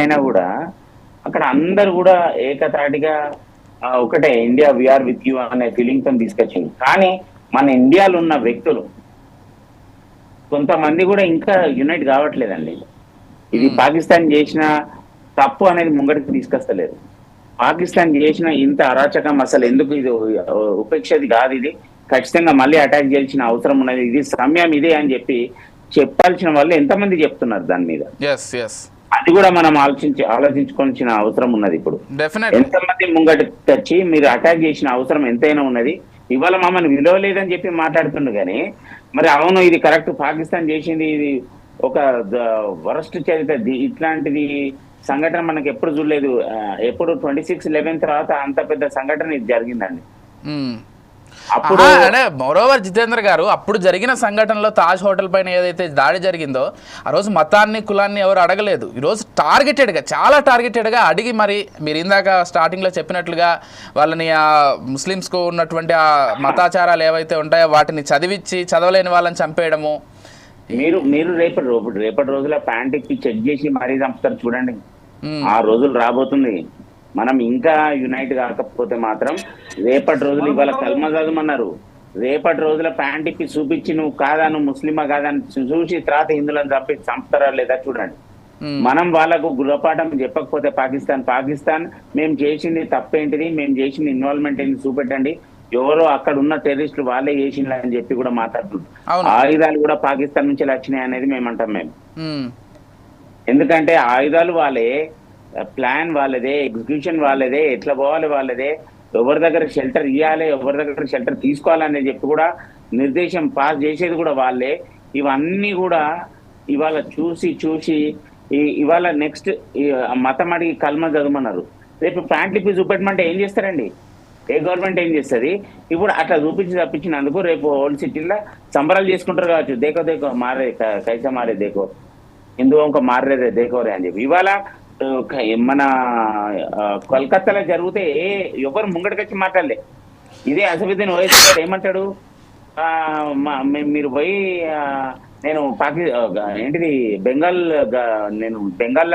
అయినా కూడా అక్కడ అందరు కూడా ఏకతాటిగా ఒకటే ఇండియా వీఆర్ విత్ యూ అనే ఫీలింగ్తో తీసుకొచ్చింది. కానీ మన ఇండియాలో ఉన్న వ్యక్తులు కొంతమంది కూడా ఇంకా యునైట్ కావట్లేదండి. ఇది. పాకిస్తాన్ చేసిన తప్పు అనేది ముంగడికి తీసుకొస్తలేదు. పాకిస్తాన్ చేసిన ఇంత అరాచకం అసలు ఎందుకు ఇది ఉపేక్షది కాదు ఇది. ఖచ్చితంగా మళ్ళీ అటాక్ చేయాల్సిన అవసరం ఉన్నది. ఇది సమయం ఇదే అని చెప్పి చెప్పాల్సిన వాళ్ళు ఎంతమంది చెప్తున్నారు దాని మీద? అది కూడా మనం ఆలోచించి ఆలోచించుకోవాల్సిన అవసరం ఉన్నది ఇప్పుడు. ఎంతమంది ముంగట తెచ్చి మీరు అటాక్ చేసిన అవసరం ఎంతైనా ఉన్నది. ఇవాళ మమ్మల్ని విలువ లేదని చెప్పి మాట్లాడుతుండు కానీ మరి అవును ఇది కరెక్ట్ పాకిస్తాన్ చేసింది ఇది ఒక వరస్ట్ చరిత్ర. ఇట్లాంటిది సంఘటన మనకి ఎప్పుడు చూడలేదు. ఎప్పుడు ట్వంటీ సిక్స్ లెవెన్ తర్వాత అంత పెద్ద సంఘటన ఇది జరిగిందండి. అప్పుడు అంటే మోరోవర్ జితేంద్ర గారు అప్పుడు జరిగిన సంఘటనలో తాజ్ హోటల్ పైన ఏదైతే దాడి జరిగిందో ఆ రోజు మతాన్ని కులాన్ని ఎవరు అడగలేదు. ఈరోజు టార్గెటెడ్గా చాలా టార్గెటెడ్గా అడిగి మరి మీరు ఇందాక స్టార్టింగ్లో చెప్పినట్లుగా వాళ్ళని ఆ ముస్లిమ్స్కు ఉన్నటువంటి ఆ మతాచారాలు ఏవైతే ఉంటాయో వాటిని చదివించి చదవలేని వాళ్ళని చంపేయడము. మీరు మీరు రేపటి రేపటి రోజుల ప్యాంట్ ఇప్పి చెక్ చేసి మరీ చంపుతారు చూడండి. ఆ రోజులు రాబోతుంది. మనం ఇంకా యునైట్ కాకపోతే మాత్రం రేపటి రోజులు ఇవాళ కల్మ చదవమన్నారు రేపటి రోజుల ప్యాంట్ ఇప్పి చూపించి నువ్వు కాదా నువ్వు ముస్లిమా కాదా అని చూసి తర్వాత హిందువులను చంపి చంపుతారా లేదా చూడండి. మనం వాళ్ళకు గుణపాఠం చెప్పకపోతే పాకిస్తాన్ పాకిస్తాన్ మేము చేసింది తప్పేంటిది మేము చేసింది ఇన్వాల్వ్మెంట్ ఏంటి చూపెట్టండి ఎవరో అక్కడ ఉన్న టెర్రరిస్టులు వాళ్ళే చేసిండ్రు అని చెప్పి కూడా మాట్లాడుతున్నారు. ఆయుధాలు కూడా పాకిస్తాన్ నుంచి వచ్చినాయి అనేది మేము అంటాం మ్మ్. ఎందుకంటే ఆయుధాలు వాళ్ళే ప్లాన్ వాళ్ళదే ఎగ్జిక్యూషన్ వాళ్ళదే ఎట్లా పోవాలి వాళ్ళదే ఎవరి దగ్గర షెల్టర్ ఇవ్వాలి ఎవరి దగ్గర షెల్టర్ తీసుకోవాలని చెప్పి కూడా నిర్దేశం పాస్ చేసేది కూడా వాళ్ళే. ఇవన్నీ కూడా ఇవాళ చూసి చూసి ఇవాళ నెక్స్ట్ మతం అడిగి కల్మ చదవమన్నారు. రేపు ప్యాంట్లు ఇప్పి చూపెట్టమంటే ఏం చేస్తారండి? ఏ గవర్నమెంట్ ఏం చేస్తుంది? ఇప్పుడు అట్లా చూపించి తప్పించినందుకు రేపు ఓల్డ్ సిటీలో సంబరాలు చేసుకుంటారు కావచ్చు. దేకో దేకో మారే కైసా మారే దేకో. హిందూ ఒక మారేదే దేకోరే అని చెప్పి. ఇవాళ మన కోల్కత్తాలో కోల్కతాలో జరిగితే ఏ ఎవరు ముంగడికొచ్చి మాట్లాడలే. ఇదే అసదుద్దీన్ ఓవైసీ గారు ఏమంటాడు? ఆ, మా- మీరు పోయి నేను పాకి ఏంటిది బెంగాల్ నేను బెంగాల్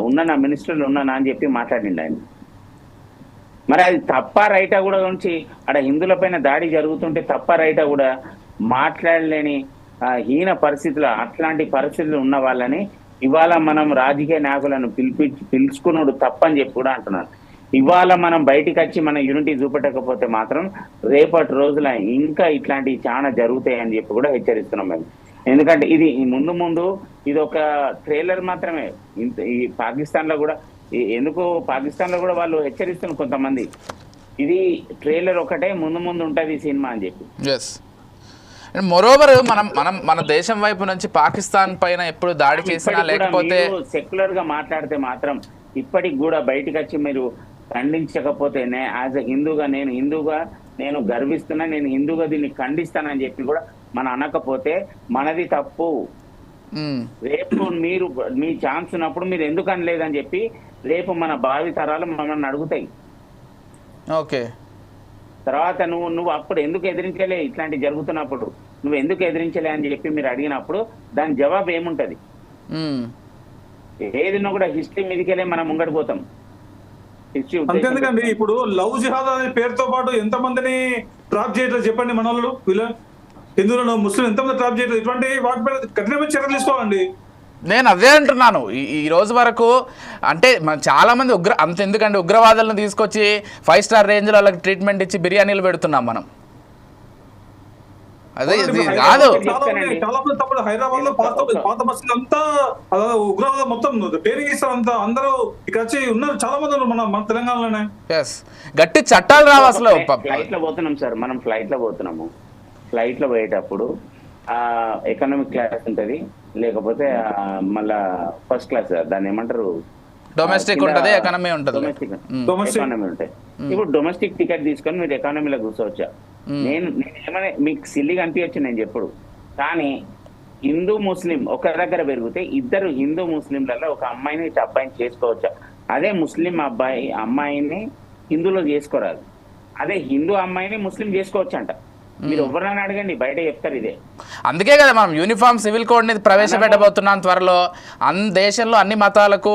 ఉన్నానా మినిస్టర్ ఉన్నానా అని చెప్పి మాట్లాడిండు ఆయన. మరి అది తప్ప రైటా కూడా నుంచి అక్కడ హిందువుల పైన దాడి జరుగుతుంటే తప్ప రైటా కూడా మాట్లాడలేని హీన పరిస్థితులు అట్లాంటి పరిస్థితులు ఉన్న వాళ్ళని ఇవాళ మనం రాజకీయ నాయకులను పిలిపి పిలుచుకున్నాడు తప్పని చెప్పి కూడా అంటున్నారు. ఇవాళ మనం బయటికి వచ్చి మన యూనిటీ చూపెట్టకపోతే మాత్రం రేపటి రోజుల ఇంకా ఇట్లాంటివి చాలా జరుగుతాయి అని చెప్పి కూడా హెచ్చరిస్తున్నాం మేము. ఎందుకంటే ఇది ఈ ముందు ముందు ఇది ఒక ట్రైలర్ మాత్రమే ఈ పాకిస్తాన్లో కూడా ఎందుకు పాకిస్తాన్లో కూడా వాళ్ళు హెచ్చరిస్తున్నారు కొంతమంది. ఇది ట్రైలర్ ఒకటే ముందు ముందు ఉంటది ఈ సినిమా అని చెప్పి. ఎస్ మొరోవర్ మనం మనం మన దేశం వైపు నుంచి పాకిస్తాన్ పైన ఎప్పుడు దాడి చేసినా లేకపోతే సెక్యులర్గా మాట్లాడితే మాత్రం ఇప్పటికి కూడా బయటికి వచ్చి మీరు ఖండించకపోతే యాజ్ ఎ హిందూగా నేను హిందూగా నేను గర్విస్తున్నా నేను హిందూగా దీన్ని ఖండిస్తానని చెప్పి కూడా మనం అనకపోతే మనది తప్పు. రేపు మీరు మీ ఛాన్స్ ఉన్నప్పుడు మీరు ఎందుకు అనలేదని చెప్పి రేపు మన భావి తరాలు మమ్మల్ని అడుగుతాయి. ఓకే. తర్వాత నువ్వు నువ్వు అప్పుడు ఎందుకు ఎదిరించలే ఇట్లాంటివి జరుగుతున్నప్పుడు? నువ్వు ఎందుకు ఎదిరించలే అని చెప్పి మీరు అడిగినప్పుడు దాని జవాబు ఏముంటది? మ్మ్. ఏదిన్నా కూడా హిస్టరీ మీదకెళ్ళే మనం ముంగడిపోతాం హిస్టరీ అంతేందుకండి ఇప్పుడు లవ్ జిహాద్ అనే పేరుతో పాటు ఎంత మందిని ట్రాప్ చేయట్లేదు చెప్పండి మన వాళ్ళు వీళ్ళ హిందువులను ముస్లిం ఎంతమంది ట్రాప్ చేయట్లేదు? ఇటువంటి వాటిపైన కఠినమైన చర్యలు తీసుకోవాలండి. నేను అదే అంటున్నాను. ఈ రోజు వరకు అంటే మన చాలా మంది ఉగ్ర అంత ఎందుకంటే ఉగ్రవాదులను తీసుకొచ్చి ఫైవ్ స్టార్ రేంజ్లో వాళ్ళకి ట్రీట్మెంట్ ఇచ్చి బిర్యానీలు పెడుతున్నాం మనం. అదే కాదు. తప్పుడు హైదరాబాద్లో పాత పాత బస్సులు అంతా అలా ఉగ్రవాదం మొత్తం ట్రైనింగ్ ఇస్తారు అంతా. అందరూ ఇక్కడ వచ్చి ఉన్నారు. చాలా మంది ఉన్నారు మన మన తెలంగాణలోనే. ఎస్ గట్టి చట్టాలు రావు అసలు. ఫ్లైట్లో పోతున్నాం సార్. మనం ఫ్లైట్లో పోతున్నాము. ఫ్లైట్లో పోయేటప్పుడు ఆ ఎకనామిక్ క్లాస్ ఉంటది. లేకపోతే మళ్ళా ఫస్ట్ క్లాస్. దాన్ని ఏమంటారు? డొమెస్టిక్ ఉంటది ఎకానమీ ఉంటది. డొమెస్టిక్. ఎకానమీ ఉంటాయి ఇప్పుడు డొమెస్టిక్ టికెట్ తీసుకొని మీరు ఎకానమీలో కూర్చోవచ్చా? నేను నేను ఏమనే మీకు సిల్లిగా అనిపించచ్చు నేను చెప్పుడు. కానీ హిందూ ముస్లిం ఒక దగ్గర పెరిగితే ఇద్దరు హిందూ ముస్లింలలో ఒక అమ్మాయిని ఇటు అబ్బాయిని చేసుకోవచ్చా? అదే ముస్లిం అబ్బాయి అమ్మాయిని హిందూలో చేసుకోరాదు. అదే హిందూ అమ్మాయిని ముస్లిం చేసుకోవచ్చు అంట మీరు ఎవరైనా అడగండి బయట చెప్తారు ఇదే. అందుకే కదా మనం యూనిఫామ్ సివిల్ కోడ్ని ప్రవేశపెట్టబోతున్నాం త్వరలో. అన్ దేశంలో అన్ని మతాలకు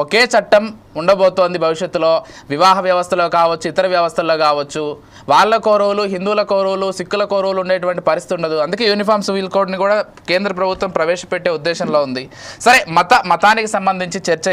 ఒకే చట్టం ఉండబోతోంది భవిష్యత్తులో. వివాహ వ్యవస్థలో కావచ్చు ఇతర వ్యవస్థల్లో కావచ్చు. వాళ్ళ కోరువులు హిందువుల కోరువులు సిక్కుల కోరువులు ఉండేటువంటి పరిస్థితి ఉండదు. అందుకే యూనిఫామ్ సివిల్ కోడ్ని కూడా కేంద్ర ప్రభుత్వం ప్రవేశపెట్టే ఉద్దేశంలో ఉంది. సరే మత మతానికి సంబంధించి చర్చ